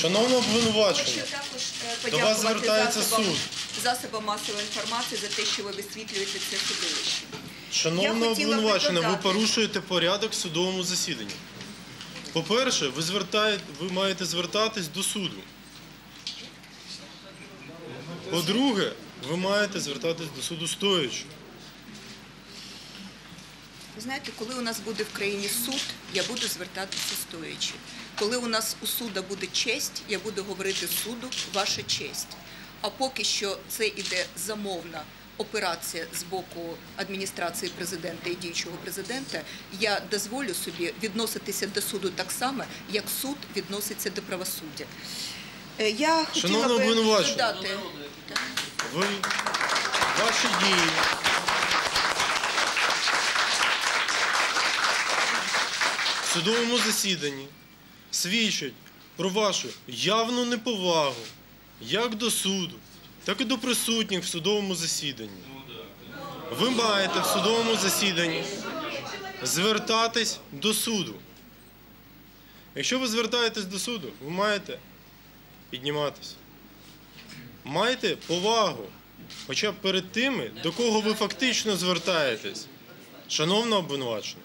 Шановна обвинувачена, е, До вас звертається суд. засобам масової інформації за те, що ви висвітлюєте це судилище. шановна обвинувачена, ви порушуєте порядок в судовому засіданні. По-перше, ви маєте звертатись до суду. По-друге, ви маєте звертатись до суду стоячи. Ви знаєте, коли у нас буде в країні суд, я буду звертатися стоячи. Коли у нас у суда буде честь, я буду говорити суду ваша честь. А поки що це іде замовна операція з боку адміністрації президента і діючого президента, я дозволю собі відноситися до суду так само, як суд відноситься до правосуддя. Е, Я хотіла Шановна би додати. Ви ваші дії. Судовому засіданні свідчать про вашу явну неповагу як до суду, так і до присутніх в судовому засіданні. Ви маєте в судовому засіданні звертатись до суду. Якщо ви звертаєтесь до суду, ви маєте підніматися. Майте повагу, хоча б перед тими, до кого ви фактично звертаєтесь. Шановна обвинувачена,